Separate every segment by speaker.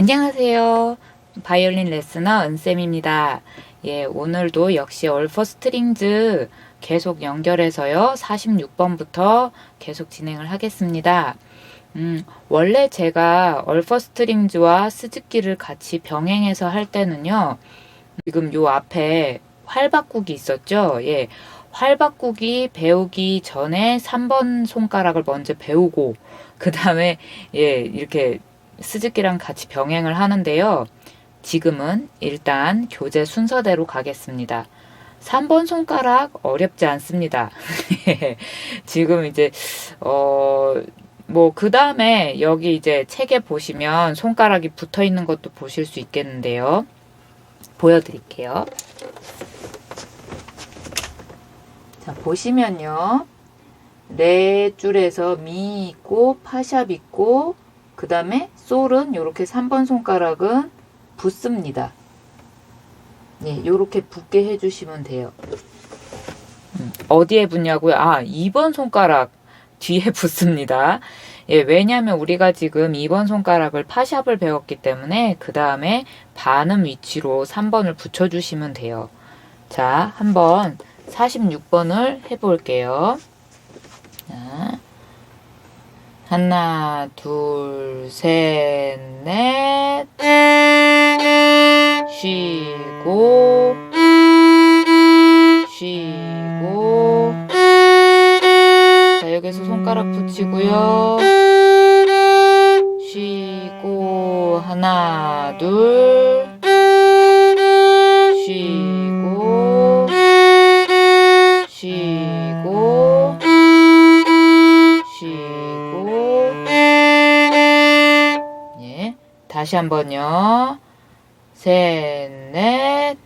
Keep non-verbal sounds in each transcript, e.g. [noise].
Speaker 1: 안녕하세요. 바이올린 레스너 은쌤입니다. 예, 오늘도 역시 얼퍼 스트링즈 계속 연결해서요. 46번부터 계속 진행을 하겠습니다. 음, 원래 제가 얼퍼 스트링즈와 스즈키를 같이 병행해서 할 때는요. 지금 요 앞에 활바꾸기 있었죠? 예. 활바꾸기 배우기 전에 3번 손가락을 먼저 배우고 그 다음에 예, 이렇게 스즈키랑 같이 병행을 하는데요. 지금은 일단 교재 순서대로 가겠습니다. 3번 손가락 어렵지 않습니다. [laughs] 지금 이제 어 뭐 그 다음에 여기 이제 책에 보시면 손가락이 붙어 있는 것도 보실 수 있겠는데요. 보여드릴게요. 자 보시면요. 네 줄에서 미 있고 파샵 있고 그 다음에 솔은 이렇게 3번 손가락은 붙습니다. 예, 요렇게 붙게 해주시면 돼요. 음, 어디에 붙냐고요? 아, 2번 손가락 뒤에 [laughs] 붙습니다. 예, 왜냐면 우리가 지금 2번 손가락을 파샵을 배웠기 때문에 그 다음에 반음 위치로 3번을 붙여주시면 돼요. 자, 한번 46번을 해볼게요. 자. 하나, 둘, 셋, 넷. 쉬고, 쉬고. 자, 여기서 손가락 붙이고요. 쉬고, 하나, 둘. 다시 한번요. 셋, 넷.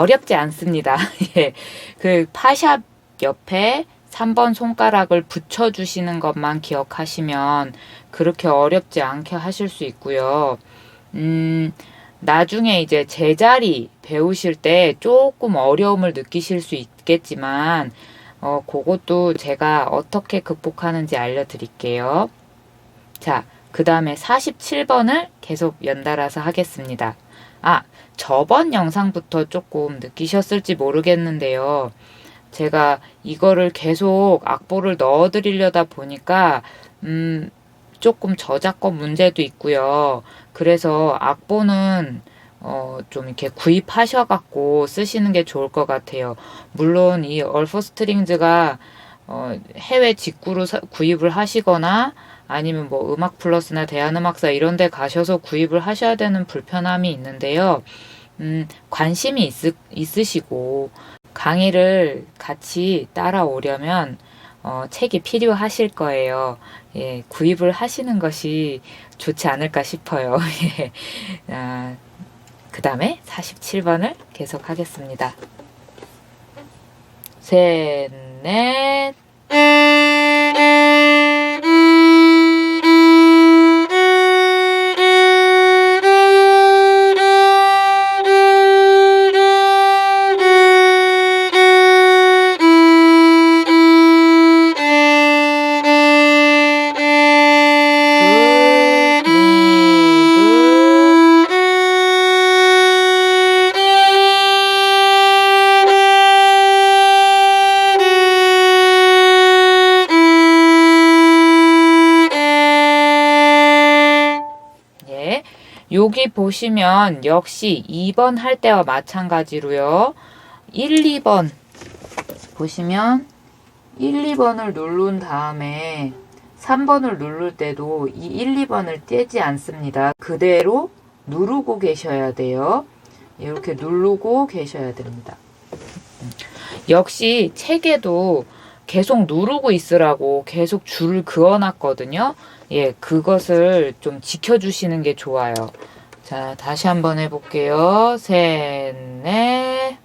Speaker 1: 어렵지 않습니다. [laughs] 예. 그 파샵 옆에 3번 손가락을 붙여 주시는 것만 기억하시면 그렇게 어렵지 않게 하실 수 있고요. 음, 나중에 이제 제자리 배우실 때 조금 어려움을 느끼실 수 있겠지만 어, 그것도 제가 어떻게 극복하는지 알려드릴게요. 자, 그 다음에 47번을 계속 연달아서 하겠습니다. 아, 저번 영상부터 조금 느끼셨을지 모르겠는데요. 제가 이거를 계속 악보를 넣어 드리려다 보니까, 음, 조금 저작권 문제도 있고요. 그래서 악보는 어, 좀 이렇게 구입하셔갖고 쓰시는 게 좋을 것 같아요. 물론 이 얼퍼 스트링즈가 어, 해외 직구로 사, 구입을 하시거나 아니면 뭐 음악 플러스나 대한음악사 이런 데 가셔서 구입을 하셔야 되는 불편함이 있는데요. 음, 관심이 있, 있으시고 강의를 같이 따라오려면 어, 책이 필요하실 거예요. 예, 구입을 하시는 것이 좋지 않을까 싶어요. [laughs] 예. 아, 그 다음에 47번을 계속 하겠습니다. 셋, 넷. 여기 보시면 역시 2번 할 때와 마찬가지로요. 1, 2번 보시면 1, 2번을 누른 다음에 3번을 누를 때도 이 1, 2번을 떼지 않습니다. 그대로 누르고 계셔야 돼요. 이렇게 누르고 계셔야 됩니다. 역시 책에도 계속 누르고 있으라고 계속 줄을 그어놨거든요. 예, 그것을 좀 지켜주시는 게 좋아요. 자, 다시 한번 해볼게요. 셋, 넷.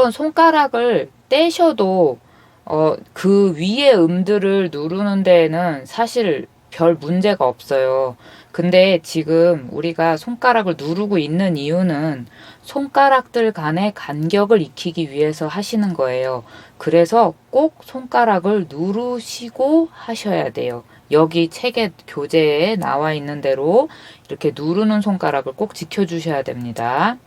Speaker 1: 물론 손가락을 떼셔도 어, 그 위에 음들을 누르는 데에는 사실 별 문제가 없어요. 근데 지금 우리가 손가락을 누르고 있는 이유는 손가락들 간의 간격을 익히기 위해서 하시는 거예요. 그래서 꼭 손가락을 누르시고 하셔야 돼요. 여기 책에 교재에 나와 있는 대로 이렇게 누르는 손가락을 꼭 지켜주셔야 됩니다.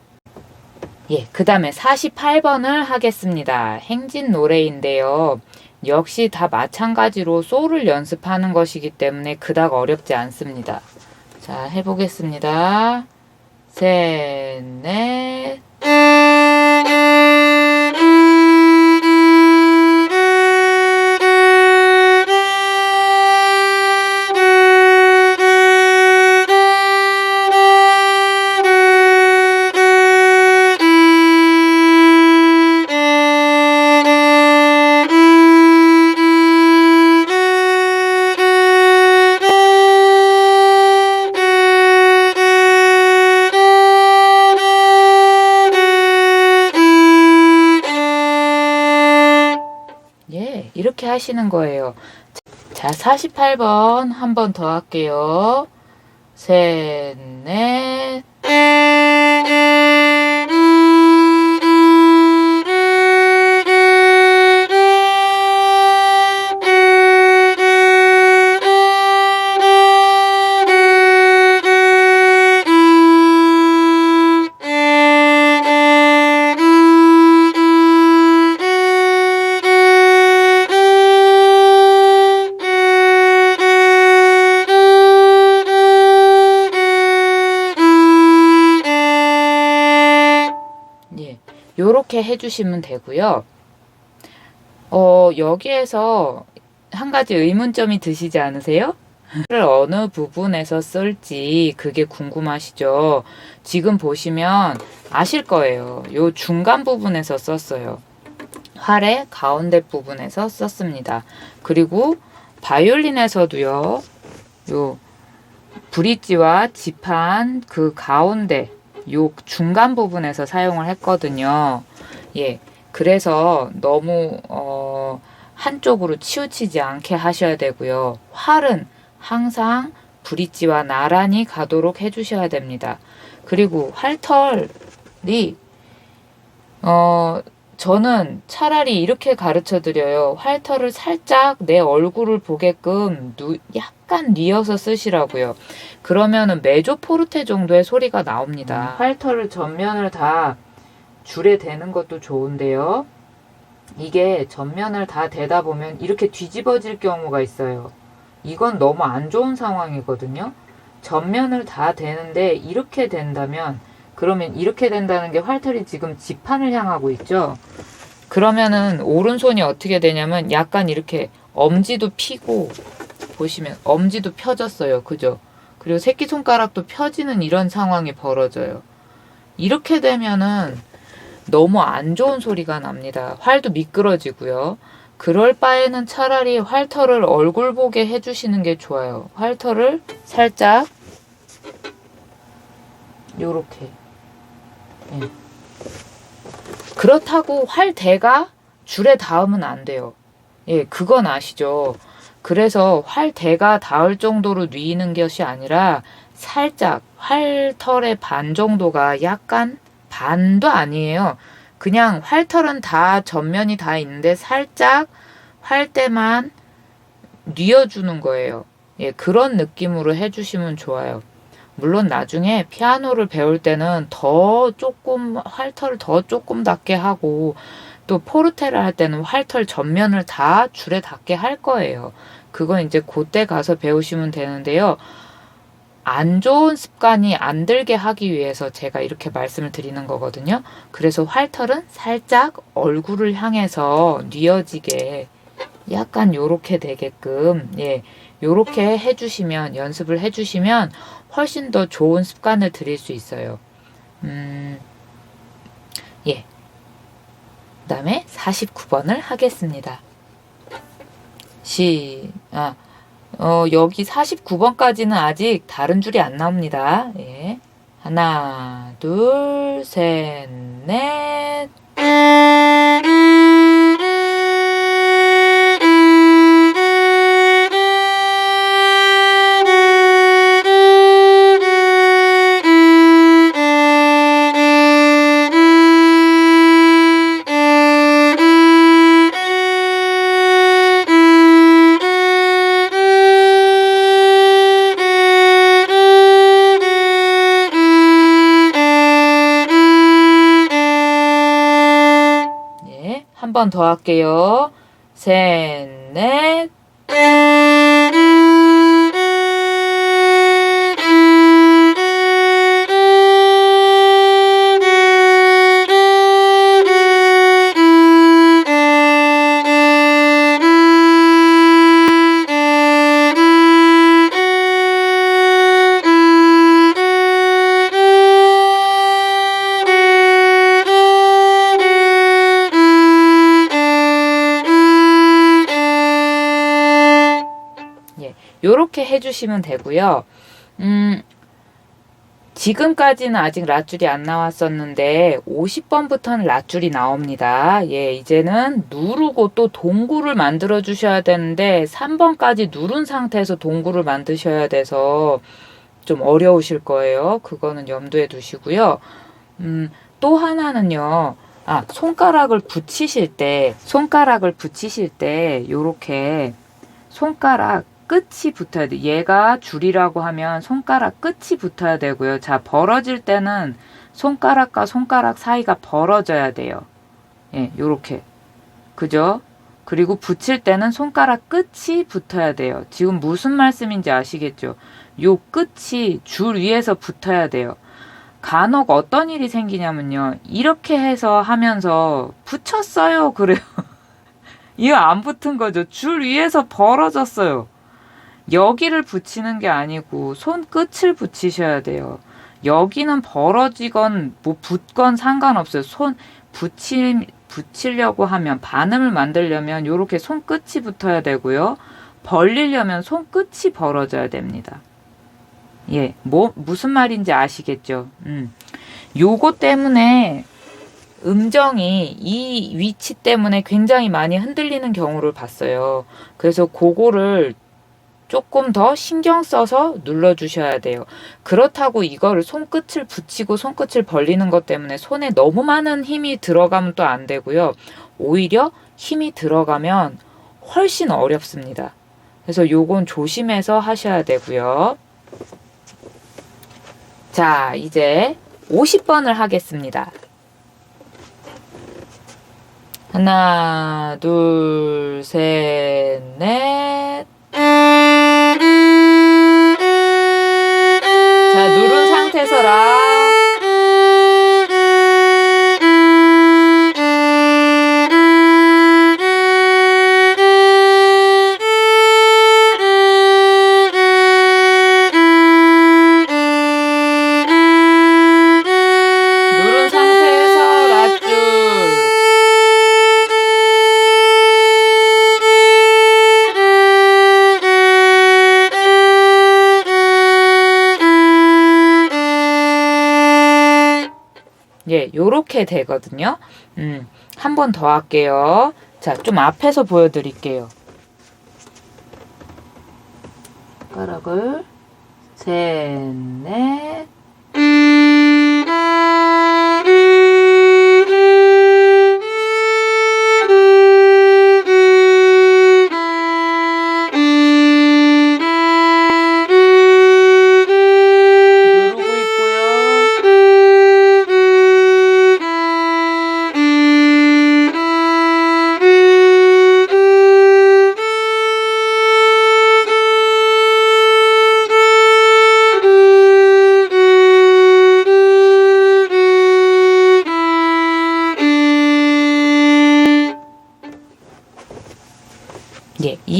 Speaker 1: 예, 그 다음에 48번을 하겠습니다. 행진 노래인데요. 역시 다 마찬가지로 소를 연습하는 것이기 때문에 그닥 어렵지 않습니다. 자, 해보겠습니다. 셋, 넷. 하시는 거예요. 자, 48번 한 번 더 할게요. 셋, 요렇게 해주시면 되고요. 어, 여기에서 한 가지 의문점이 드시지 않으세요? 를 어느 부분에서 쓸지 그게 궁금하시죠? 지금 보시면 아실 거예요. 요 중간 부분에서 썼어요. 활의 가운데 부분에서 썼습니다. 그리고 바이올린에서도요. 요 브릿지와 지판 그 가운데 요 중간 부분에서 사용을 했거든요. 예. 그래서 너무 어 한쪽으로 치우치지 않게 하셔야 되고요. 활은 항상 브릿지와 나란히 가도록 해 주셔야 됩니다. 그리고 활털이 어 저는 차라리 이렇게 가르쳐 드려요. 활털을 살짝 내 얼굴을 보게끔 누, 약간 뉘어서 쓰시라고요. 그러면은 메조포르테 정도의 소리가 나옵니다. 활털을 전면을 다 줄에 대는 것도 좋은데요. 이게 전면을 다 대다 보면 이렇게 뒤집어질 경우가 있어요. 이건 너무 안 좋은 상황이거든요. 전면을 다 대는데 이렇게 된다면 그러면 이렇게 된다는 게 활털이 지금 지판을 향하고 있죠. 그러면은 오른손이 어떻게 되냐면 약간 이렇게 엄지도 피고 보시면 엄지도 펴졌어요. 그죠? 그리고 새끼손가락도 펴지는 이런 상황이 벌어져요. 이렇게 되면은 너무 안 좋은 소리가 납니다. 활도 미끄러지고요. 그럴 바에는 차라리 활털을 얼굴 보게 해주시는 게 좋아요. 활털을 살짝 요렇게 예. 그렇다고 활대가 줄에 닿으면 안 돼요. 예, 그건 아시죠? 그래서 활대가 닿을 정도로 뉘는 것이 아니라 살짝 활털의 반 정도가 약간 반도 아니에요. 그냥 활털은 다 전면이 다 있는데 살짝 활대만 뉘어주는 거예요. 예, 그런 느낌으로 해주시면 좋아요. 물론 나중에 피아노를 배울 때는 더 조금 활털을 더 조금 닿게 하고 또 포르테를 할 때는 활털 전면을 다 줄에 닿게 할 거예요. 그건 이제 그때 가서 배우시면 되는데요. 안 좋은 습관이 안 들게 하기 위해서 제가 이렇게 말씀을 드리는 거거든요. 그래서 활털은 살짝 얼굴을 향해서 뉘어지게 약간 요렇게 되게끔 예 요렇게 해주시면 연습을 해주시면 훨씬 더 좋은 습관을 들일 수 있어요. 음, 예. 그 다음에 49번을 하겠습니다. 시, 아, 어, 여기 49번까지는 아직 다른 줄이 안 나옵니다. 예. 하나, 둘, 셋, 넷. 번 더 할게요. 셋, 넷. 요렇게 해주시면 되고요. 음, 지금까지는 아직 랏줄이 안 나왔었는데 50번부터는 랏줄이 나옵니다. 예, 이제는 누르고 또 동굴을 만들어 주셔야 되는데 3번까지 누른 상태에서 동굴을 만드셔야 돼서 좀 어려우실 거예요. 그거는 염두에 두시고요. 음, 또 하나는요. 아, 손가락을 붙이실 때, 손가락을 붙이실 때, 요렇게 손가락 끝이 붙어야 돼. 얘가 줄이라고 하면 손가락 끝이 붙어야 되고요. 자, 벌어질 때는 손가락과 손가락 사이가 벌어져야 돼요. 예, 요렇게. 그죠? 그리고 붙일 때는 손가락 끝이 붙어야 돼요. 지금 무슨 말씀인지 아시겠죠? 요 끝이 줄 위에서 붙어야 돼요. 간혹 어떤 일이 생기냐면요. 이렇게 해서 하면서 붙였어요. 그래요. [laughs] 이거 안 붙은 거죠. 줄 위에서 벌어졌어요. 여기를 붙이는 게 아니고 손 끝을 붙이셔야 돼요. 여기는 벌어지건 뭐 붙건 상관없어요. 손 붙이 붙이려고 하면 반음을 만들려면 이렇게 손 끝이 붙어야 되고요. 벌리려면 손 끝이 벌어져야 됩니다. 예, 뭐 무슨 말인지 아시겠죠? 음. 요거 때문에 음정이 이 위치 때문에 굉장히 많이 흔들리는 경우를 봤어요. 그래서 그거를 조금 더 신경 써서 눌러주셔야 돼요. 그렇다고 이거를 손끝을 붙이고 손끝을 벌리는 것 때문에 손에 너무 많은 힘이 들어가면 또 안 되고요. 오히려 힘이 들어가면 훨씬 어렵습니다. 그래서 요건 조심해서 하셔야 되고요. 자, 이제 50번을 하겠습니다. 하나, 둘, 셋, 넷. 예, 요렇게 되거든요. 음, 한 번 더 할게요. 자, 좀 앞에서 보여드릴게요. 가락을 셋, 넷.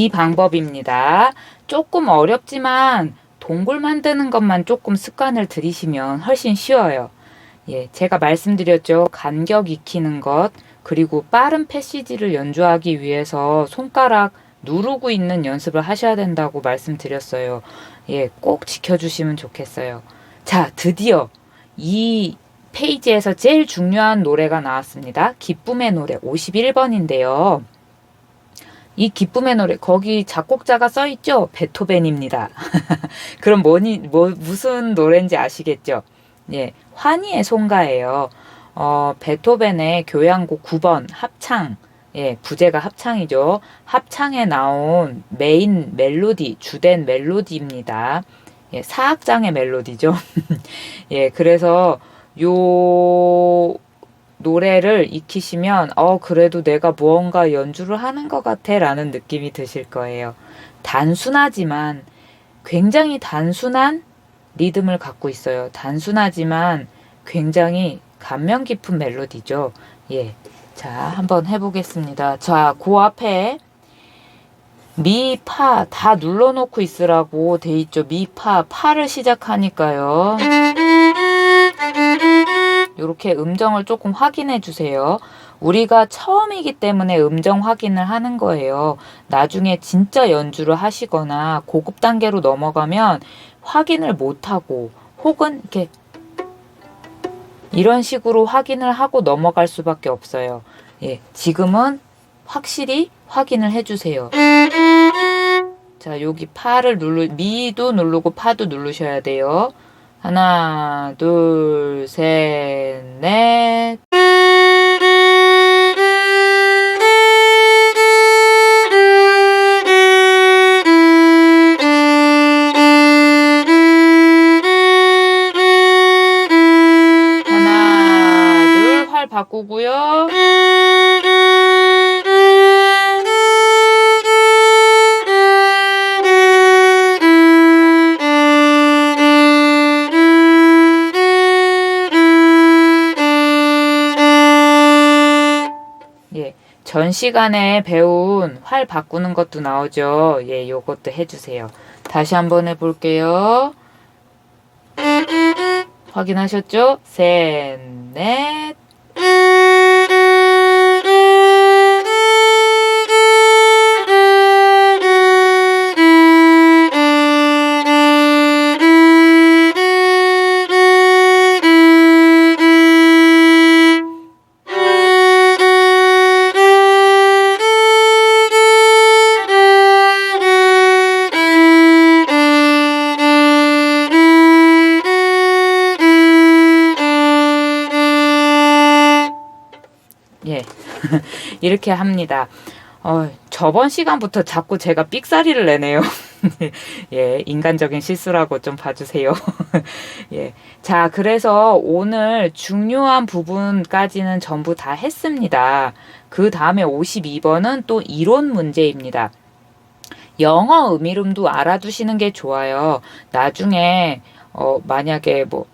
Speaker 1: 이 방법입니다. 조금 어렵지만 동굴 만드는 것만 조금 습관을 들이시면 훨씬 쉬워요. 예, 제가 말씀드렸죠. 간격 익히는 것, 그리고 빠른 패시지를 연주하기 위해서 손가락 누르고 있는 연습을 하셔야 된다고 말씀드렸어요. 예, 꼭 지켜주시면 좋겠어요. 자, 드디어 이 페이지에서 제일 중요한 노래가 나왔습니다. 기쁨의 노래 51번인데요. 이 기쁨의 노래 거기 작곡자가 써 있죠? 베토벤입니다. [laughs] 그럼 뭐니 뭐 무슨 노래인지 아시겠죠? 예, 환희의 송가예요. 어, 베토벤의 교향곡 9번 합창. 예, 부제가 합창이죠. 합창에 나온 메인 멜로디, 주된 멜로디입니다. 예, 사악장의 멜로디죠. [laughs] 예, 그래서 요 노래를 익히시면 어 그래도 내가 무언가 연주를 하는 것 같아라는 느낌이 드실 거예요. 단순하지만 굉장히 단순한 리듬을 갖고 있어요. 단순하지만 굉장히 감명 깊은 멜로디죠. 예. 자, 한번 해보겠습니다. 자, 그 앞에 미, 파 다 눌러놓고 있으라고 돼 있죠. 미, 파, 파를 시작하니까요. 이렇게 음정을 조금 확인해 주세요. 우리가 처음이기 때문에 음정 확인을 하는 거예요. 나중에 진짜 연주를 하시거나 고급 단계로 넘어가면 확인을 못 하고 혹은 이렇게 이런 식으로 확인을 하고 넘어갈 수밖에 없어요. 예, 지금은 확실히 확인을 해주세요. 자, 여기 파를 누르, 미도 누르고 파도 누르셔야 돼요. 하나, 둘, 셋, 넷. 바꾸고요. 전 시간에 배운 활 바꾸는 것도 나오죠. 예, 요것도 해주세요. 다시 한번 해볼게요. 확인하셨죠? 셋, 넷. 이렇게 합니다. 어, 저번 시간부터 자꾸 제가 삑사리를 내네요. [laughs] 예, 인간적인 실수라고 좀 봐주세요. [laughs] 예. 자, 그래서 오늘 중요한 부분까지는 전부 다 했습니다. 그 다음에 52번은 또 이론 문제입니다. 영어 음이름도 알아두시는 게 좋아요. 나중에, 어, 만약에 뭐,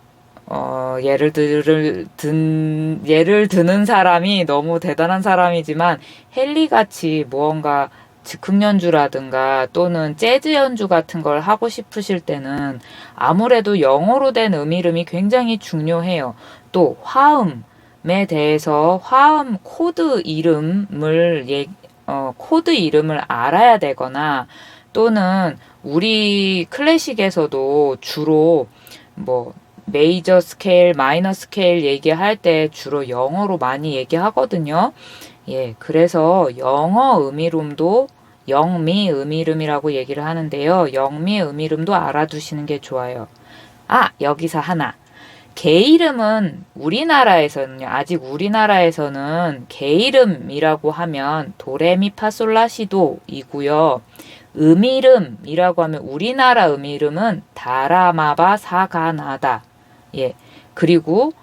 Speaker 1: 어, 예를 들, 든, 예를 드는 사람이 너무 대단한 사람이지만 헨리 같이 무언가 즉흥 연주라든가 또는 재즈 연주 같은 걸 하고 싶으실 때는 아무래도 영어로 된 음이름이 굉장히 중요해요. 또 화음에 대해서 화음 코드 이름을 예, 어, 코드 이름을 알아야 되거나 또는 우리 클래식에서도 주로 뭐 메이저 스케일, 마이너 스케일 얘기할 때 주로 영어로 많이 얘기하거든요. 예, 그래서 영어 음이름도 영미 음이름이라고 얘기를 하는데요. 영미 음이름도 알아두시는 게 좋아요. 아, 여기서 하나. 개 이름은 우리나라에서는요, 아직 우리나라에서는 개 이름이라고 하면 도레미파솔라시도이고요. 음이름이라고 하면 우리나라 음이름은 다라마바 사가나다. 예. 그리고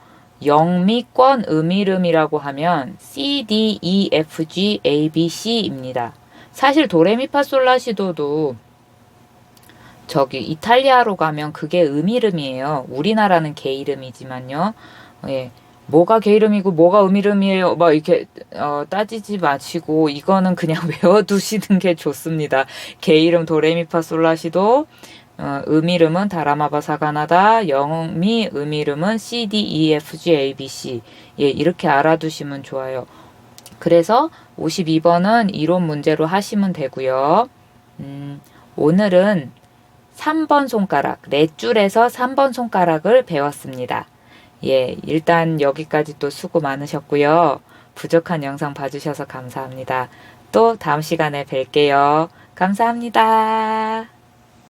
Speaker 1: 영미권 음이름이라고 하면 C, D, E, F, G, A, B, C입니다. 사실 도레미파솔라시도도 저기 이탈리아로 가면 그게 음이름이에요. 우리나라는 개 이름이지만요. 예. 뭐가 개 이름이고 뭐가 음 이름이에요. 막 이렇게 어, 따지지 마시고 이거는 그냥 [laughs] 외워두시는 게 좋습니다. 개 이름 도레미파솔라시도 어, 음 이름은 다라마바 사가나다 영미 음 이름은 C D E F G A B C 예 이렇게 알아두시면 좋아요. 그래서 52번은 이론 문제로 하시면 되고요. 음, 오늘은 3번 손가락, 네 줄에서 3번 손가락을 배웠습니다. 예, 일단 여기까지 또 수고 많으셨고요. 부족한 영상 봐주셔서 감사합니다. 또 다음 시간에 뵐게요. 감사합니다.